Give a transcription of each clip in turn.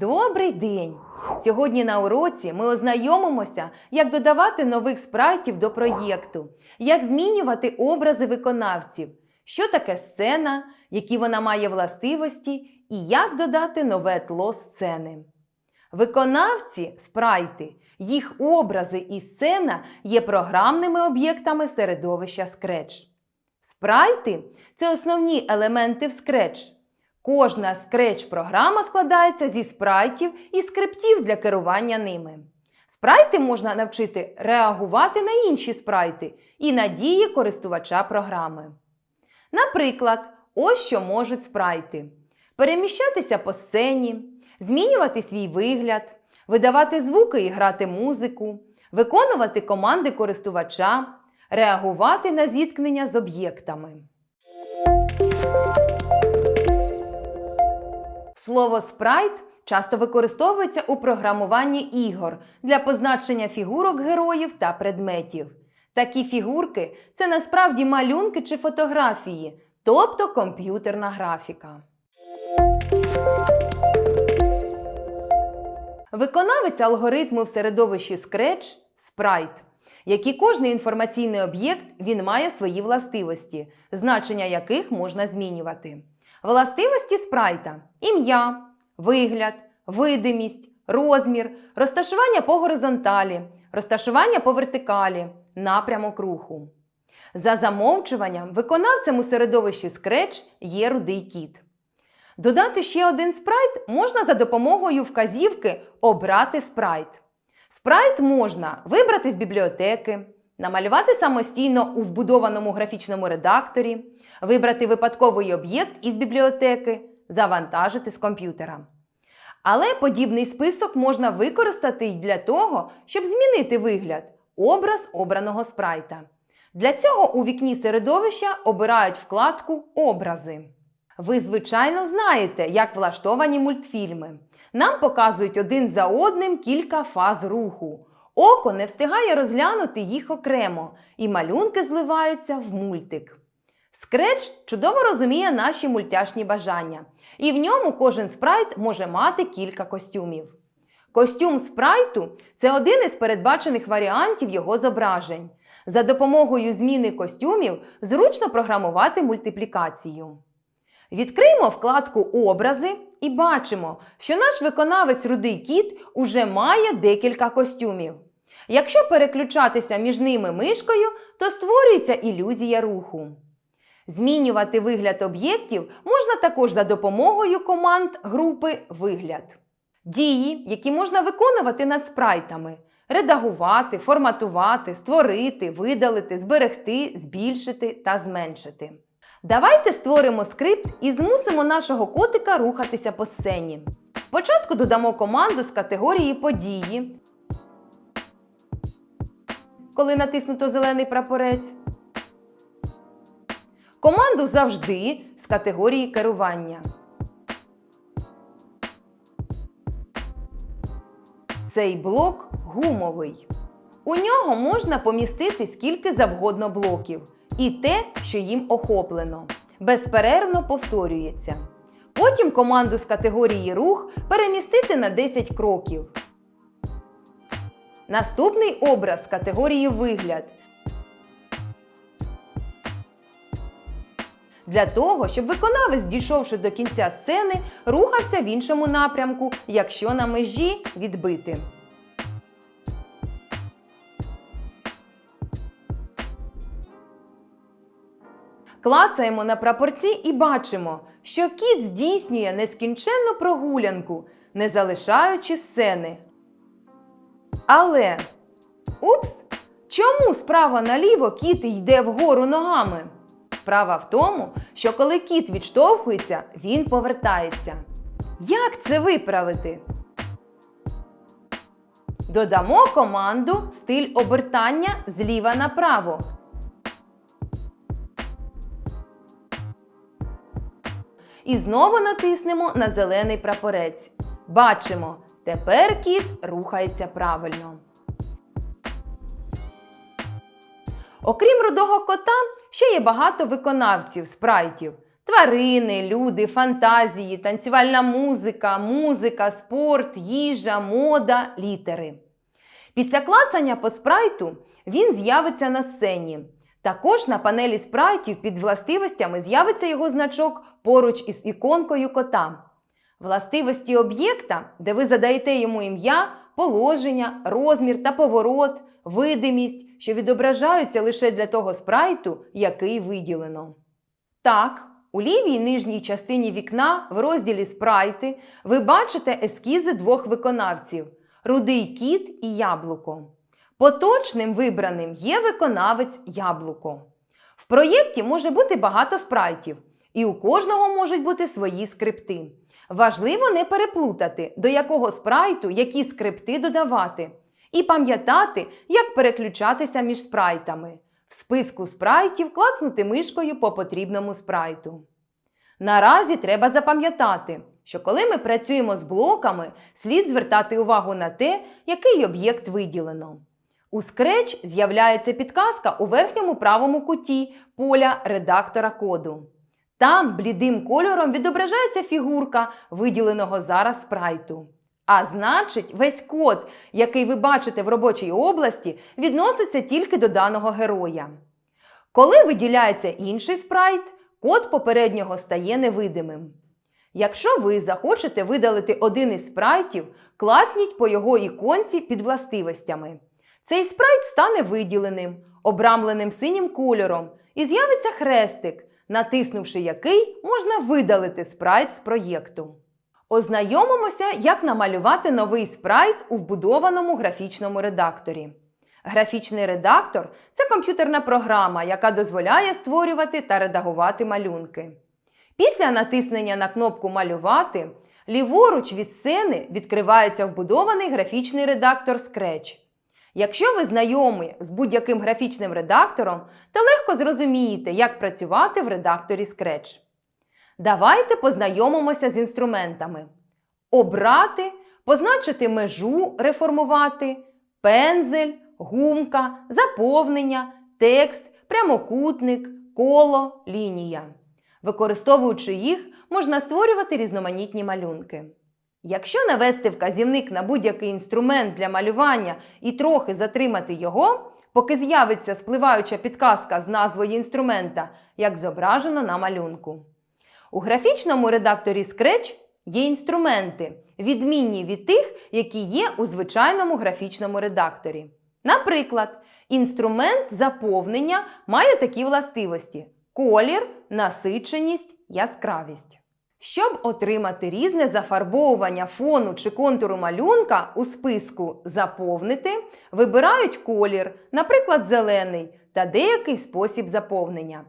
Добрий день! Сьогодні на уроці ми ознайомимося, як додавати нових спрайтів до проєкту, як змінювати образи виконавців, що таке сцена, які вона має властивості, і як додати нове тло сцени. Виконавці спрайти, їх образи і сцена є програмними об'єктами середовища Scratch. Спрайти це основні елементи в Scratch. Кожна Scratch-програма складається зі спрайтів і скриптів для керування ними. Спрайти можна навчити реагувати на інші спрайти і на дії користувача програми. Наприклад, ось що можуть спрайти: переміщатися по сцені, змінювати свій вигляд, видавати звуки і грати музику, виконувати команди користувача, реагувати на зіткнення з об'єктами. Слово спрайт часто використовується у програмуванні ігор для позначення фігурок героїв та предметів. Такі фігурки це насправді малюнки чи фотографії, тобто комп'ютерна графіка. Виконавець алгоритму в середовищі Scratch – спрайт. Як і кожний інформаційний об'єкт, він має свої властивості, значення яких можна змінювати. Властивості спрайта ім'я, вигляд, видимість, розмір, розташування по горизонталі, розташування по вертикалі, напрямок руху. За замовчуванням, виконавцем у середовищі Scratch є рудий кіт. Додати ще один спрайт можна за допомогою вказівки Обрати спрайт. Спрайт можна вибрати з бібліотеки, намалювати самостійно у вбудованому графічному редакторі, вибрати випадковий об'єкт із бібліотеки, завантажити з комп'ютера. Але подібний список можна використати й для того, щоб змінити вигляд, образ обраного спрайта. Для цього у вікні середовища обирають вкладку Образи. Ви, звичайно, знаєте, як влаштовані мультфільми. Нам показують один за одним кілька фаз руху. Око не встигає розглянути їх окремо, і малюнки зливаються в мультик. Scratch чудово розуміє наші мультяшні бажання, і в ньому кожен спрайт може мати кілька костюмів. Костюм спрайту це один із передбачених варіантів його зображень. За допомогою зміни костюмів зручно програмувати мультиплікацію. Відкриємо вкладку Образи і бачимо, що наш виконавець Рудий Кіт уже має декілька костюмів. Якщо переключатися між ними мишкою, то створюється ілюзія руху. Змінювати вигляд об'єктів можна також за допомогою команд групи Вигляд. Дії, які можна виконувати над спрайтами: редагувати, форматувати, створити, видалити, зберегти, збільшити та зменшити. Давайте створимо скрипт і змусимо нашого котика рухатися по сцені. Спочатку додамо команду з категорії події. Коли натиснуто зелений прапорець. Команду завжди з категорії керування. Цей блок гумовий. У нього можна помістити скільки завгодно блоків. І те, що їм охоплено. Безперервно повторюється. Потім команду з категорії рух перемістити на 10 кроків. Наступний образ категорії вигляд. Для того, щоб виконавець, дійшовши до кінця сцени, рухався в іншому напрямку, якщо на межі відбити. Клацаємо на прапорці і бачимо, що кіт здійснює нескінченну прогулянку, не залишаючи сцени. Але упс! Чому справа наліво кіт йде вгору ногами? Справа в тому, що коли кіт відштовхується, він повертається. Як це виправити? Додамо команду стиль обертання зліва направо. І знову натиснемо на зелений прапорець. Бачимо, тепер кіт рухається правильно. Окрім рудого кота, ще є багато виконавців спрайтів. Тварини, люди, фантазії, танцювальна музика, музика, спорт, їжа, мода, літери. Після клацання по спрайту він з'явиться на сцені. Також на панелі спрайтів під властивостями з'явиться його значок поруч із іконкою кота. Властивості об'єкта, де ви задаєте йому ім'я, положення, розмір та поворот, видимість, що відображаються лише для того спрайту, який виділено. Так, у лівій нижній частині вікна в розділі Спрайти ви бачите ескізи двох виконавців Рудий кіт і яблуко. Поточним вибраним є виконавець яблуко. В проєкті може бути багато спрайтів, і у кожного можуть бути свої скрипти. Важливо не переплутати, до якого спрайту які скрипти додавати, і пам'ятати, як переключатися між спрайтами. В списку спрайтів клацнути мишкою по потрібному спрайту. Наразі треба запам'ятати, що коли ми працюємо з блоками, слід звертати увагу на те, який об'єкт виділено. У Scratch з'являється підказка у верхньому правому куті поля редактора коду. Там блідим кольором відображається фігурка виділеного зараз спрайту. А значить, весь код, який ви бачите в робочій області, відноситься тільки до даного героя. Коли виділяється інший спрайт, код попереднього стає невидимим. Якщо ви захочете видалити один із спрайтів, класніть по його іконці під властивостями. Цей спрайт стане виділеним, обрамленим синім кольором, і з'явиться хрестик, натиснувши який можна видалити спрайт з проєкту. Ознайомимося, як намалювати новий спрайт у вбудованому графічному редакторі. Графічний редактор це комп'ютерна програма, яка дозволяє створювати та редагувати малюнки. Після натиснення на кнопку Малювати ліворуч від сцени відкривається вбудований графічний редактор Scratch. Якщо ви знайомі з будь-яким графічним редактором, то легко зрозумієте, як працювати в редакторі Scratch. Давайте познайомимося з інструментами. Обрати, позначити межу, реформувати, пензель, гумка, заповнення, текст, прямокутник, коло, лінія. Використовуючи їх, можна створювати різноманітні малюнки. Якщо навести вказівник на будь-який інструмент для малювання і трохи затримати його, поки з'явиться спливаюча підказка з назвою інструмента, як зображено на малюнку. У графічному редакторі Scratch є інструменти, відмінні від тих, які є у звичайному графічному редакторі. Наприклад, інструмент заповнення має такі властивості: колір, насиченість, яскравість. Щоб отримати різне зафарбовування фону чи контуру малюнка у списку Заповнити, вибирають колір, наприклад, зелений, та деякий спосіб заповнення.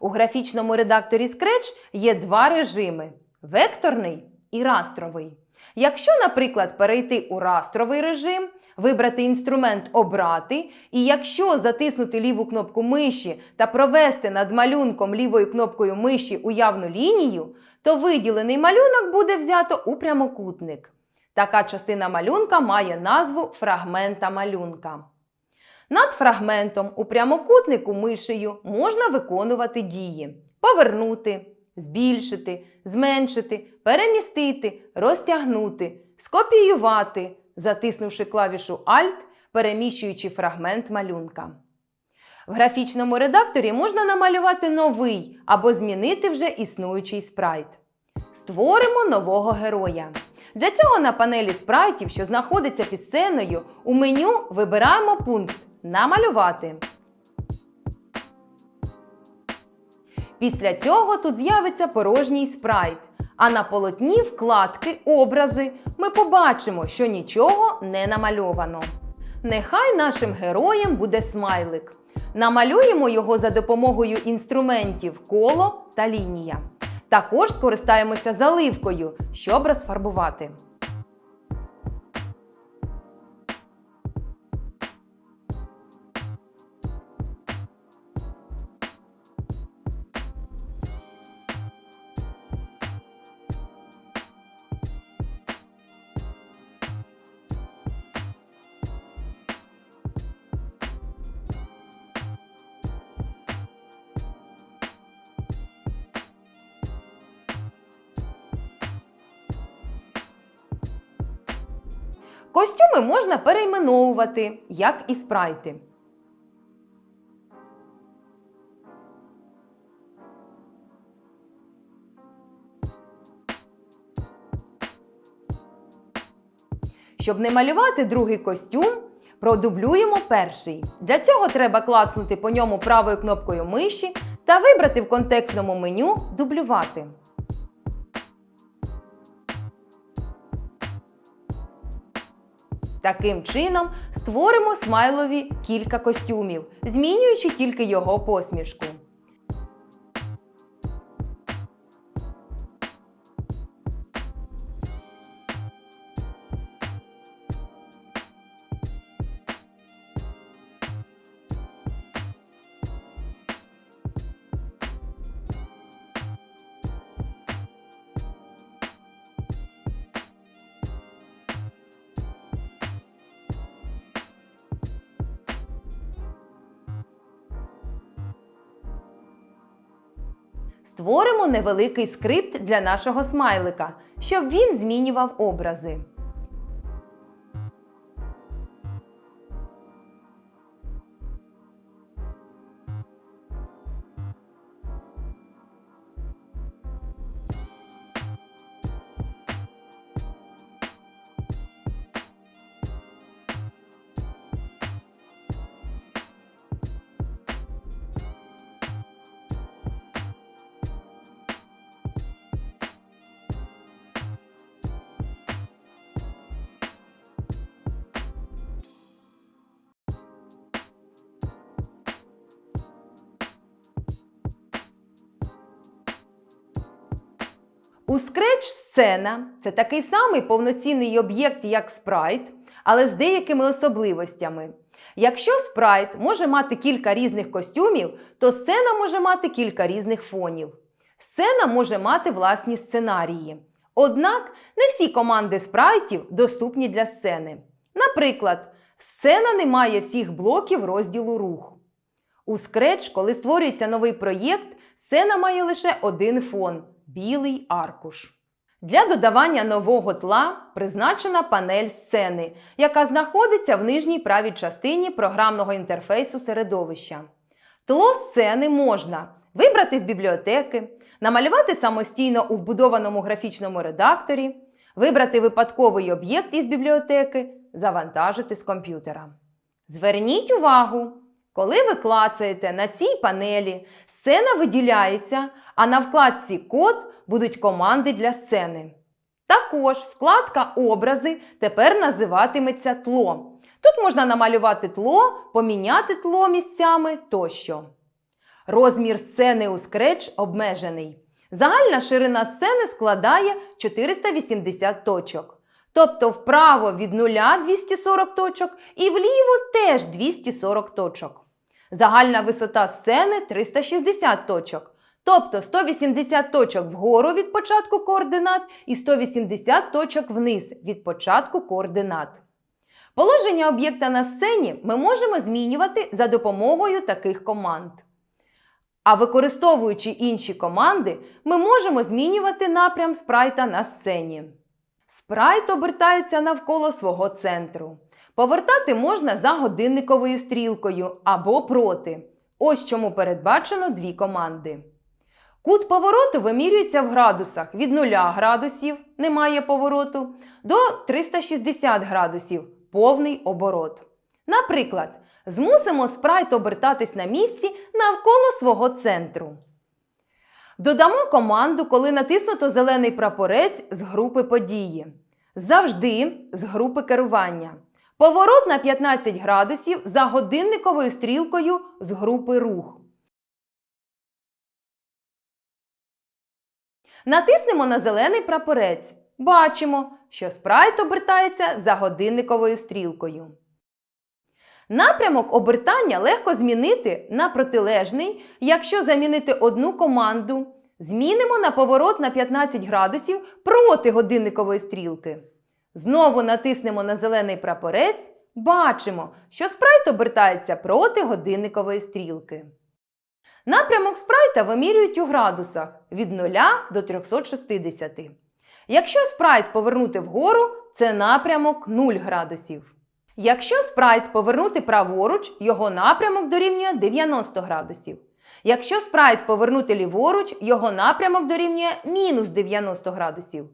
У графічному редакторі Scratch є два режими векторний і растровий. Якщо, наприклад, перейти у растровий режим, вибрати інструмент Обрати, і якщо затиснути ліву кнопку миші та провести над малюнком лівою кнопкою миші уявну лінію, то виділений малюнок буде взято у прямокутник. Така частина малюнка має назву фрагмента малюнка. Над фрагментом у прямокутнику мишею можна виконувати дії: повернути, збільшити, зменшити, перемістити, розтягнути, скопіювати, затиснувши клавішу Alt, переміщуючи фрагмент малюнка. В графічному редакторі можна намалювати новий або змінити вже існуючий спрайт. Створимо нового героя. Для цього на панелі спрайтів, що знаходиться під сценою, у меню вибираємо пункт Намалювати. Після цього тут з'явиться порожній спрайт. А на полотні вкладки, образи ми побачимо, що нічого не намальовано. Нехай нашим героєм буде смайлик. Намалюємо його за допомогою інструментів коло та лінія. Також скористаємося заливкою, щоб розфарбувати. Костюми можна перейменовувати, як і спрайти. Щоб не малювати другий костюм, продублюємо перший. Для цього треба клацнути по ньому правою кнопкою миші та вибрати в контекстному меню Дублювати. Таким чином створимо смайлові кілька костюмів, змінюючи тільки його посмішку. Створимо невеликий скрипт для нашого смайлика, щоб він змінював образи. У Scratch сцена це такий самий повноцінний об'єкт, як спрайт, але з деякими особливостями. Якщо спрайт може мати кілька різних костюмів, то сцена може мати кілька різних фонів. Сцена може мати власні сценарії. Однак не всі команди спрайтів доступні для сцени. Наприклад, сцена не має всіх блоків розділу рух. У Scratch, коли створюється новий проєкт, сцена має лише один фон білий аркуш. Для додавання нового тла призначена панель сцени, яка знаходиться в нижній правій частині програмного інтерфейсу середовища. Тло сцени можна вибрати з бібліотеки, намалювати самостійно у вбудованому графічному редакторі, вибрати випадковий об'єкт із бібліотеки, завантажити з комп'ютера. Зверніть увагу, коли ви клацаєте на цій панелі, сцена виділяється, а на вкладці Код будуть команди для сцени. Також вкладка Образи тепер називатиметься тло. Тут можна намалювати тло, поміняти тло місцями тощо. Розмір сцени у Scratch обмежений. Загальна ширина сцени складає 480 точок. Тобто вправо від 0 240 точок і вліво теж 240 точок. Загальна висота сцени 360 точок. Тобто 180 точок вгору від початку координат і 180 точок вниз від початку координат. Положення об'єкта на сцені ми можемо змінювати за допомогою таких команд. А використовуючи інші команди, ми можемо змінювати напрям спрайта на сцені. Спрайт обертається навколо свого центру. Повертати можна за годинниковою стрілкою або проти. Ось чому передбачено дві команди. Кут повороту вимірюється в градусах від 0 градусів немає повороту до 360 градусів повний оборот. Наприклад, змусимо спрайт обертатись на місці навколо свого центру. Додамо команду, коли натиснуто зелений прапорець з групи події. Завжди з групи керування. Поворот на 15 градусів за годинниковою стрілкою з групи рух. Натиснемо на зелений прапорець. Бачимо, що спрайт обертається за годинниковою стрілкою. Напрямок обертання легко змінити на протилежний, якщо замінити одну команду. Змінимо на поворот на 15 градусів проти годинникової стрілки. Знову натиснемо на зелений прапорець. Бачимо, що спрайт обертається проти годинникової стрілки. Напрямок спрайта вимірюють у градусах від 0 до 360. Якщо спрайт повернути вгору, це напрямок 0 градусів. Якщо спрайт повернути праворуч, його напрямок дорівнює 90 градусів. Якщо спрайт повернути ліворуч, його напрямок дорівнює мінус 90 градусів.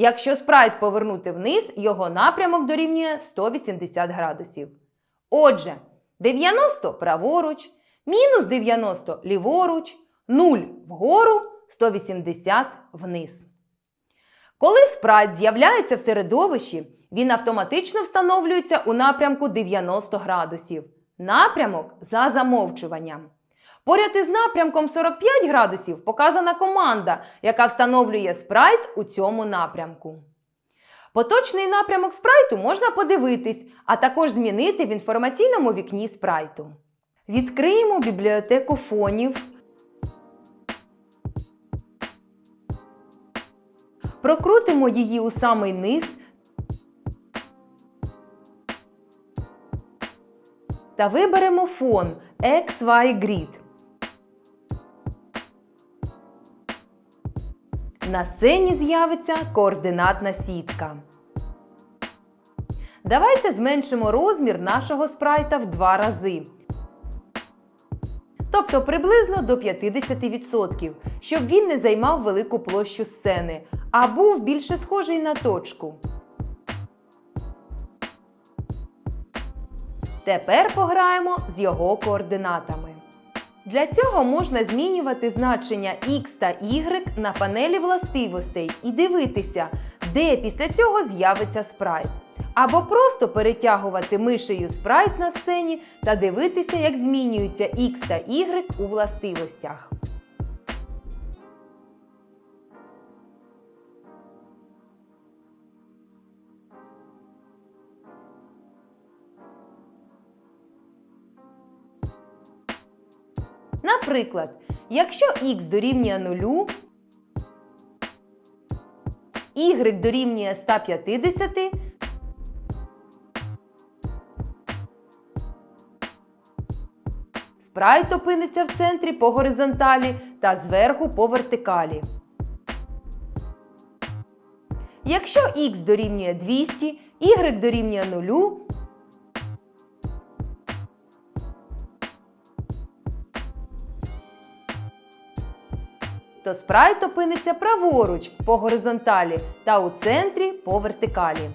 Якщо спрайт повернути вниз, його напрямок дорівнює 180 градусів. Отже, 90 праворуч, мінус 90 ліворуч, 0 вгору, 180 вниз. Коли спрайт з'являється в середовищі, він автоматично встановлюється у напрямку 90 градусів. Напрямок за замовчуванням. Поряд із напрямком 45 градусів показана команда, яка встановлює спрайт у цьому напрямку. Поточний напрямок спрайту можна подивитись, а також змінити в інформаційному вікні спрайту. Відкриємо бібліотеку фонів. Прокрутимо її у самий низ та виберемо фон XY Grid. На сцені з'явиться координатна сітка. Давайте зменшимо розмір нашого спрайта в два рази. Тобто приблизно до 50%, щоб він не займав велику площу сцени, а був більше схожий на точку. Тепер пограємо з його координатами. Для цього можна змінювати значення x та y на панелі властивостей і дивитися, де після цього з'явиться спрайт. Або просто перетягувати мишею спрайт на сцені та дивитися, як змінюються x та y у властивостях. Наприклад, якщо х дорівнює 0, y дорівнює 150, спрайт опиниться в центрі по горизонталі та зверху по вертикалі. Якщо х дорівнює 200, y дорівнює 0, то спрайт опиниться праворуч по горизонталі та у центрі по вертикалі.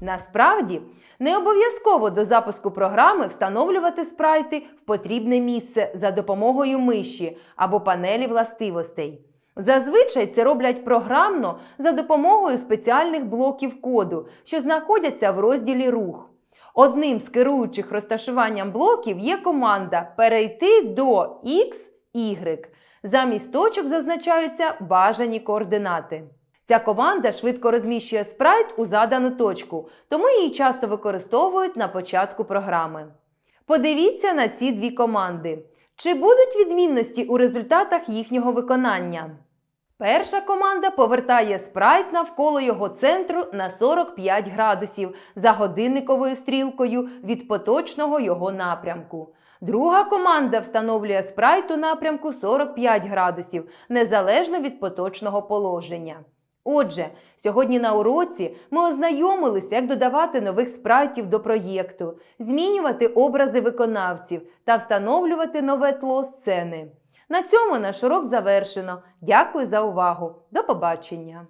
Насправді, не обов'язково до запуску програми встановлювати спрайти в потрібне місце за допомогою миші або панелі властивостей. Зазвичай це роблять програмно за допомогою спеціальних блоків коду, що знаходяться в розділі Рух. Одним з керуючих розташуванням блоків є команда Перейти до X, Y. Замість точок зазначаються бажані координати. Ця команда швидко розміщує спрайт у задану точку, тому її часто використовують на початку програми. Подивіться на ці дві команди. Чи будуть відмінності у результатах їхнього виконання? Перша команда повертає спрайт навколо його центру на 45 градусів за годинниковою стрілкою від поточного його напрямку. Друга команда встановлює спрайт у напрямку 45 градусів незалежно від поточного положення. Отже, сьогодні на уроці ми ознайомилися, як додавати нових спрайтів до проєкту, змінювати образи виконавців та встановлювати нове тло сцени. На цьому наш урок завершено. Дякую за увагу. До побачення!